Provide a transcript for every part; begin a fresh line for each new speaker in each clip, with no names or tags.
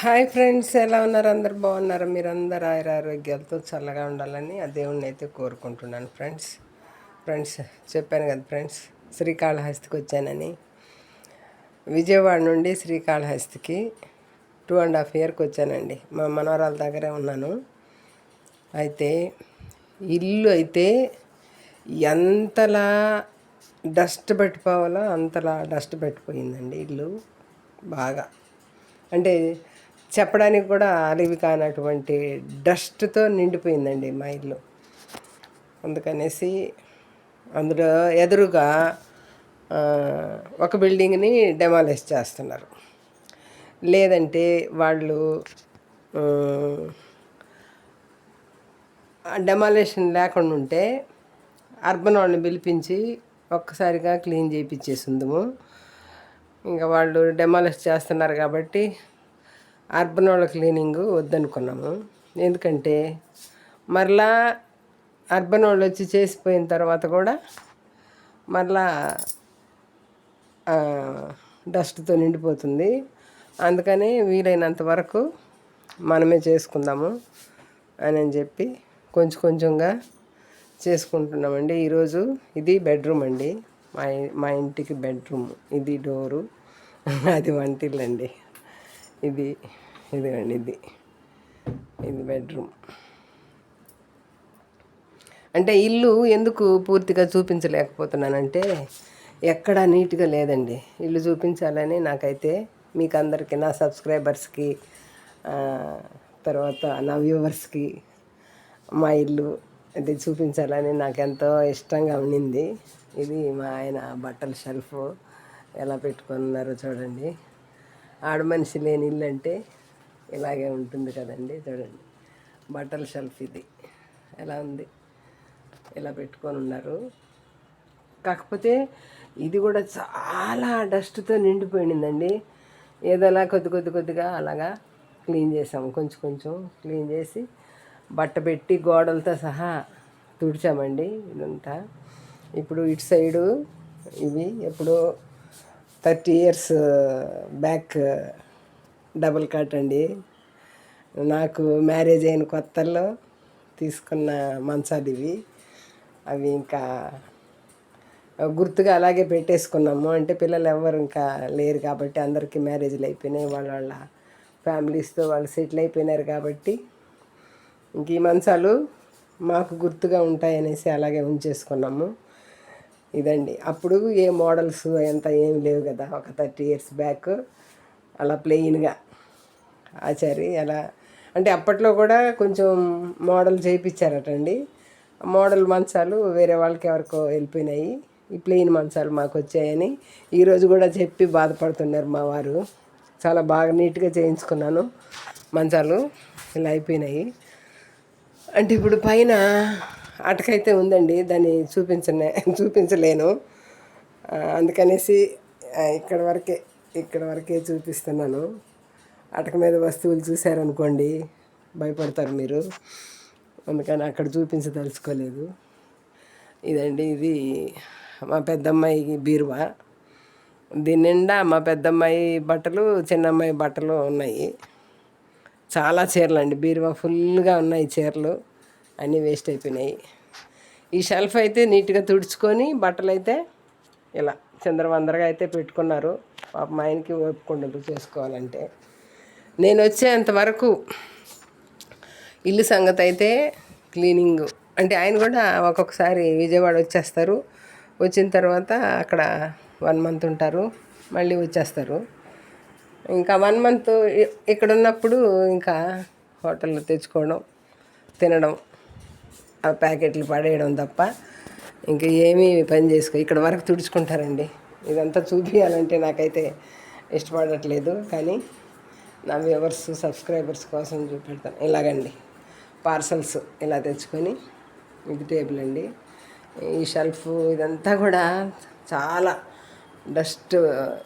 Hi friends ఎలా ఉన్నారు? అందరు బాగున్నారు? మీరందరూ ఆయుర ఆరోగ్యాలతో చల్లగా ఉండాలని ఆ దేవుణ్ణి అయితే కోరుకుంటున్నాను ఫ్రెండ్స్. ఫ్రెండ్స్ చెప్పాను కదా ఫ్రెండ్స్ శ్రీకాళహస్తికి వచ్చానని. విజయవాడ నుండి శ్రీకాళహస్తికి టూ అండ్ హాఫ్ ఇయర్కి వచ్చానండి. మా మనవరాల దగ్గరే ఉన్నాను. అయితే ఇల్లు అయితే ఎంతలా డస్ట్ పెట్టిపోవాలో అంతలా డస్ట్ పెట్టిపోయిందండి ఇల్లు. బాగా. అంటే చెప్పడానికి కూడా అలివి కానటువంటి డస్ట్తో నిండిపోయిందండి మా ఇల్లు. అందుకనేసి అందులో ఎదురుగా ఒక బిల్డింగ్ని డెమాలిష్ చేస్తున్నారు. లేదంటే వాళ్ళు డెమాలేషన్ లేకుండా ఉంటే అర్బన్ వాళ్ళని పిలిపించి ఒక్కసారిగా క్లీన్ చేయించేసిందము ఇంకా వాళ్ళు డెమాలిష్ చేస్తున్నారు కాబట్టి అర్బన్ వాళ్ళ క్లీనింగ్ వద్దనుకున్నాము. ఎందుకంటే మరలా అర్బన్ వాళ్ళు వచ్చి చేసిపోయిన తర్వాత కూడా మరలా డస్ట్తో నిండిపోతుంది. అందుకని వీలైనంత వరకు మనమే చేసుకుందాము అని అని చెప్పి కొంచెం కొంచెంగా చేసుకుంటున్నామండి. ఈరోజు ఇది బెడ్రూమ్ అండి. మా మా ఇంటికి బెడ్రూమ్. ఇది డోరు. అది వంటిల్లండి. ఇది ఇదిగండి ఇది. ఇది బెడ్రూమ్. అంటే ఇల్లు ఎందుకు పూర్తిగా చూపించలేకపోతున్నానంటే ఎక్కడా నీట్గా లేదండి. ఇల్లు చూపించాలని నాకైతే మీకు అందరికీ నా సబ్స్క్రైబర్స్కి తర్వాత నా వ్యూవర్స్కి మా ఇల్లు అది చూపించాలని నాకు ఎంతో ఇష్టంగా ఉండింది. ఇది మా ఆయన బట్టల షెల్ఫ్ ఎలా పెట్టుకున్నారో చూడండి. ఆడ మనిషి లేని ఇల్లు అంటే ఇలాగే ఉంటుంది కదండి చూడండి. బట్టల షెల్ఫ్ ఇది. ఎలా ఉంది? ఇలా పెట్టుకొని ఉన్నారు. కాకపోతే ఇది కూడా చాలా డస్ట్తో నిండిపోయిందండి. ఏదోలా కొద్ది కొద్ది కొద్దిగా అలాగా క్లీన్ చేసాము. కొంచెం కొంచెం క్లీన్ చేసి బట్ట పెట్టి గోడలతో సహా తుడిచామండి ఇదంతా. ఇప్పుడు ఇటు సైడు ఇవి ఎప్పుడో thirty years back double cot అండి. నాకు మ్యారేజ్ అయిన కొత్తల్లో తీసుకున్న మంచాలు ఇవి అవి ఇంకా గుర్తుగా అలాగే పెట్టేసుకున్నాము. అంటే పిల్లలు ఎవరు ఇంకా లేరు కాబట్టి అందరికీ మ్యారేజ్లు అయిపోయినాయి. వాళ్ళ వాళ్ళ ఫ్యామిలీస్తో వాళ్ళు సెటిల్ అయిపోయినారు కాబట్టి ఇంక ఈ మంచాలు మాకు గుర్తుగా ఉంటాయనేసి అలాగే ఉంచేసుకున్నాము. ఇదండి. అప్పుడు ఏ మోడల్స్ ఎంత ఏం లేవు కదా ఒక థర్టీ ఇయర్స్ బ్యాక్ అలా ప్లెయిన్గా. ఆచారి అలా అంటే అప్పట్లో కూడా కొంచెం మోడల్ చేయించారటండి మోడల్ మంచాలు వేరే వాళ్ళకి ఎవరికో వెళ్ళిపోయినాయి. ఈ ప్లెయిన్ మంచాలు మాకు వచ్చాయని ఈరోజు కూడా చెప్పి బాధపడుతున్నారు మా వారు. చాలా బాగా నీట్గా చేయించుకున్నాను. మంచాలు ఇలా అయిపోయినాయి. అంటే ఇప్పుడు పైన అటకైతే ఉందండి దాన్ని చూపించనే చూపించలేను. అందుకనేసి ఇక్కడ వరకే ఇక్కడ వరకే చూపిస్తున్నాను. అటక మీద వస్తువులు చూశారనుకోండి భయపడతారు మీరు. అందుకని అక్కడ చూపించదలుచుకోలేదు. ఇదండి ఇది మా పెద్దమ్మాయి బీరువా. దీని నిండా మా పెద్దమ్మాయి బట్టలు చిన్నమ్మాయి బట్టలు ఉన్నాయి. చాలా చీరలు అండి బీరువా ఫుల్గా ఉన్నాయి చీరలు. అన్నీ వేస్ట్ అయిపోయినాయి. ఈ షెల్ఫ్ అయితే నీట్గా తుడుచుకొని బట్టలు అయితే ఇలా చంద్రవందరగా అయితే పెట్టుకున్నారు. పాప మా ఆయనకి ఒప్పుకుండదు చేసుకోవాలంటే. నేను వచ్చేంతవరకు ఇల్లు సంగతి అయితే క్లీనింగ్ అంటే ఆయన కూడా ఒక్కొక్కసారి విజయవాడ వచ్చేస్తారు. వచ్చిన తర్వాత అక్కడ వన్ మంత్ ఉంటారు. మళ్ళీ వచ్చేస్తారు. ఇంకా వన్ మంత్ ఇక్కడ ఉన్నప్పుడు ఇంకా హోటల్లో తెచ్చుకోవడం తినడం ఆ ప్యాకెట్లు పడేయడం తప్ప ఇంకా ఏమీ పని చేసుకో ఇక్కడ వరకు తుడుచుకుంటారండి. ఇదంతా చూపించాలంటే నాకైతే ఇష్టపడట్లేదు. కానీ నా వ్యూవర్స్ సబ్స్క్రైబర్స్ కోసం చూపెడతాను. ఇలాగండి. పార్సల్స్ ఇలా తెచ్చుకొని ఇది టేబుల్ అండి. ఈ షెల్ఫ్ ఇదంతా కూడా చాలా డస్ట్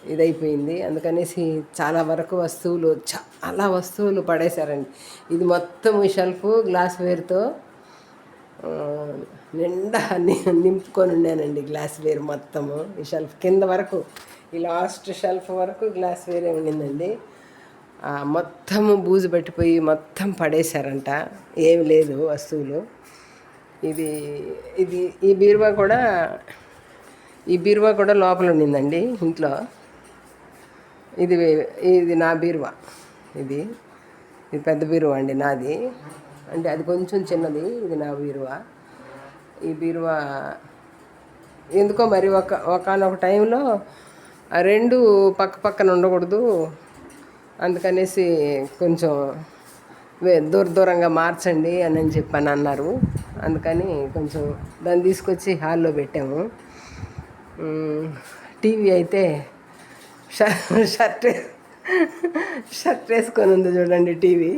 ఇదైపోయింది. అందుకనేసి చాలా వరకు వస్తువులు చాలా వస్తువులు పడేశారండి. ఇది మొత్తం ఈ షెల్ఫ్ గ్లాస్ వేర్తో నిండా నింపుకొని ఉన్నానండి గ్లాస్ వేర్ మొత్తము ఈ షెల్ఫ్ కింద వరకు ఈ లాస్ట్ షెల్ఫ్ వరకు గ్లాస్ వేరే ఉండిందండి. మొత్తము బూజు పట్టిపోయి మొత్తం పడేశారంట ఏమి లేదు వస్తువులు. ఇది ఇది ఈ బీరువా కూడా ఈ బీరువా కూడా లోపల ఉండిందండి ఇంట్లో. ఇది ఇది నా బీరువా ఇది ఇది పెద్ద బీరువా అండి నాది. అంటే అది కొంచెం చిన్నది ఇది నా బీరువా? ఈ బీరువా ఎందుకో మరి ఒక ఒకనొక టైంలో ఆ రెండు పక్క పక్కన ఉండకూడదు. అందుకనేసి కొంచెం దూర దూరంగా మార్చండి అని అని చెప్పని అన్నారు. అందుకని కొంచెం దాన్ని తీసుకొచ్చి హాల్లో పెట్టాము. టీవీ అయితే షర్ట్ షర్ట్ వేసుకొని ఉంది చూడండి టీవీ.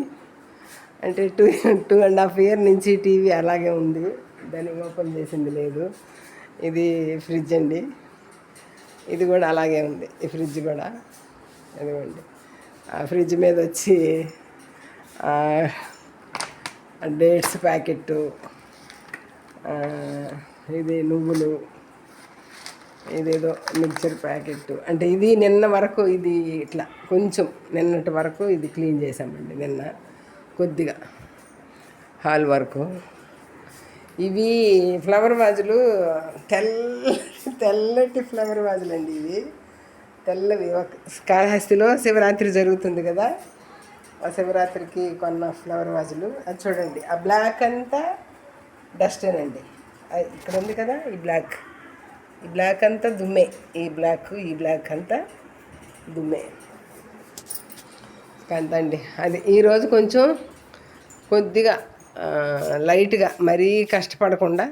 అంటే two two and half year నుంచి టీవీ అలాగే ఉంది. దాన్ని ఓపెన్ చేసింది లేదు. ఇది ఫ్రిడ్జ్ అండి. ఇది కూడా అలాగే ఉంది. ఈ ఫ్రిడ్జ్ కూడా. అదిగోండి. ఆ ఫ్రిడ్జ్ మీద వచ్చి డేట్స్ ప్యాకెట్టు ఇది నువ్వులు ఇదేదో మిక్చర్ ప్యాకెట్ అంటే ఇది నిన్న వరకు ఇది ఇట్లా కొంచెం నిన్నటి వరకు ఇది క్లీన్ చేసామండి నిన్న. కొద్దిగా హాల్ వరకు. ఇవి ఫ్లవర్ వాజులు తెల్ల తెల్లటి ఫ్లవర్ వాజులు అండి ఇవి. తెల్లవి. ఒక కాళహస్తిలో శివరాత్రి జరుగుతుంది కదా. ఆ శివరాత్రికి కొన్న ఫ్లవర్ వాజులు. అది చూడండి. ఆ బ్లాక్ అంతా డస్టేనండి అది ఇక్కడ ఉంది కదా ఈ బ్లాక్. ఈ బ్లాక్ అంతా దుమ్మే. ఈ బ్లాక్ ఈ బ్లాక్ అంతా దుమ్మే. కదండి. అది ఈరోజు కొంచెం కొద్దిగా లైట్గా మరీ కష్టపడకుండా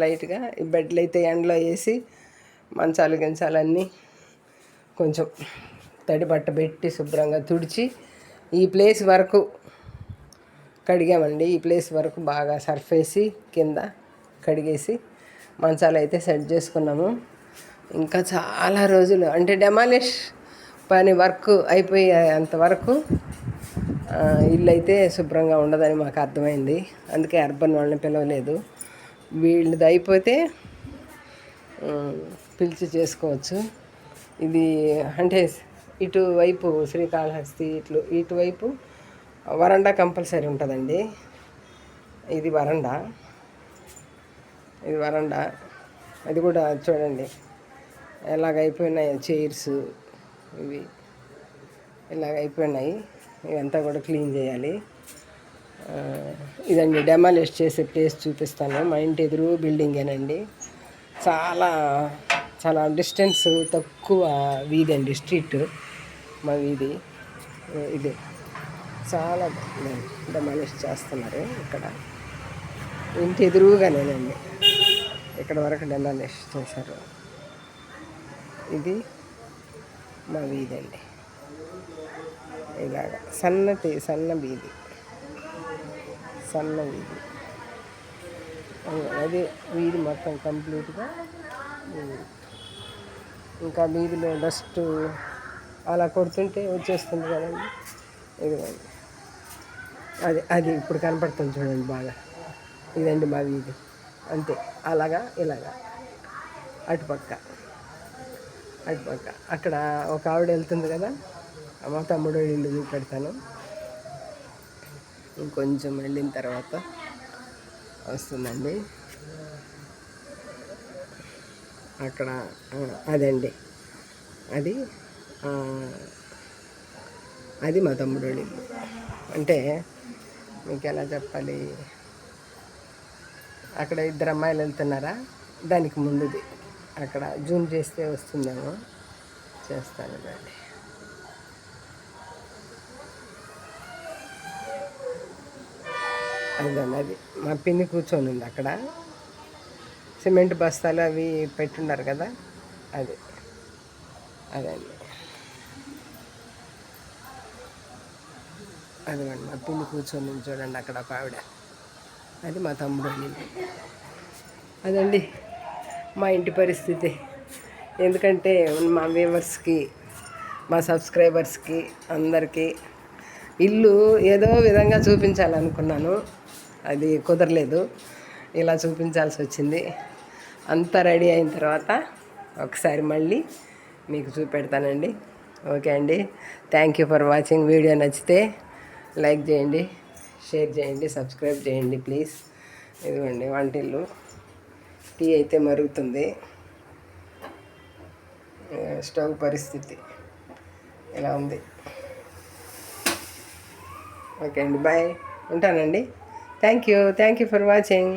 లైట్గా ఈ బెడ్లు అయితే ఎండలో వేసి మంచాలు గించాలన్నీ కొంచెం తడి బట్ట పెట్టి శుభ్రంగా తుడిచి ఈ ప్లేస్ వరకు కడిగామండి. ఈ ప్లేస్ వరకు బాగా సర్ఫ్ వేసి కింద కడిగేసి మంచాలు అయితే సెట్ చేసుకున్నాము. ఇంకా చాలా రోజులు అంటే డెమాలిష్ పని వర్క్ అయిపోయేంత వరకు ఇల్లు అయితే శుభ్రంగా ఉండదని మాకు అర్థమైంది. అందుకే అర్బన్ వాళ్ళని పిలవలేదు. వీళ్ళది అయిపోతే పిలిచి చేసుకోవచ్చు. ఇది అంటే ఇటువైపు శ్రీకాళహస్తి ఇట్లు ఇటువైపు వరండా కంపల్సరీ ఉంటుందండి. ఇది వరండా. ఇది వరండా. అది కూడా చూడండి. ఎలాగైపోయినాయో చైర్స్. ఇవి ఇలాగ అయిపోయినాయి. ఇవంతా కూడా క్లీన్ చేయాలి. ఇదండి డెమాలిష్ చేసే ప్లేస్ చూపిస్తాను. మా ఇంటి ఎదురు బిల్డింగేనండి చాలా చాలా డిస్టెన్స్ తక్కువ వీధి అండి స్ట్రీట్ మా వీధి. ఇది. చాలా డెమాలిష్ చేస్తున్నారు ఇక్కడ. ఇంటి ఎదురుగానేనండి. ఇక్కడ వరకు డెమాలిష్ చేశారు. ఇది మా వీధి అండి. ఇలాగ సన్నటి సన్న వీధి. సన్న వీధి. అదే వీధి మొత్తం కంప్లీట్గా ఇంకా వీధిలో డస్ట్ అలా కొడుతుంటే వచ్చేస్తుంది కదండి. ఇదిగోండి. అది అది ఇప్పుడు కనపడుతుంది చూడండి బాగా. ఇదండి మా వీధి. అంతే. అలాగా ఇలాగా. అటుపక్క. అక్కడ ఒక ఆవిడ వెళ్తుంది కదా మా తమ్ముడు ఇల్లు చూపెడతాను. ఇంకొంచెం వెళ్ళిన తర్వాత వస్తుందండి. అక్కడ అదండి. అది అది మా తమ్ముడు ఇల్లు. అంటే మీకు ఎలా చెప్పాలి? అక్కడ ఇద్దరు అమ్మాయిలు వెళ్తున్నారా? దానికి ముందుది. అక్కడ జూమ్ చేస్తే వస్తుందేమో. చేస్తాను దాన్ని అదండి అది మా పిన్ని కూర్చొని ఉంది అక్కడ. సిమెంట్ బస్తాలు అవి పెట్టున్నారు కదా అది. అదండి. అదిగోండి మా పిన్ని కూర్చొని చూడండి అక్కడ ఒక ఆవిడ. అది మా తమ్ముడు అదండి. మా ఇంటి పరిస్థితి. ఎందుకంటే మా వ్యూవర్స్కి మా సబ్స్క్రైబర్స్కి అందరికీ ఇల్లు ఏదో విధంగా చూపించాలనుకున్నాను. అది కుదరలేదు. ఇలా చూపించాల్సి వచ్చింది. అంతా రెడీ అయిన తర్వాత ఒకసారి మళ్ళీ మీకు చూపెడతానండి. ఓకే అండి. Thank you for watching. Video నచ్చితే లైక్ చేయండి షేర్ చేయండి సబ్స్క్రైబ్ చేయండి ప్లీజ్. ఇదిగోండి వంటిల్లు. టీ అయితే మరుగుతుంది. స్టవ్ పరిస్థితి ఇలా ఉంది? ఓకే అండి బాయ్. ఉంటానండి. Thank you thank you for watching.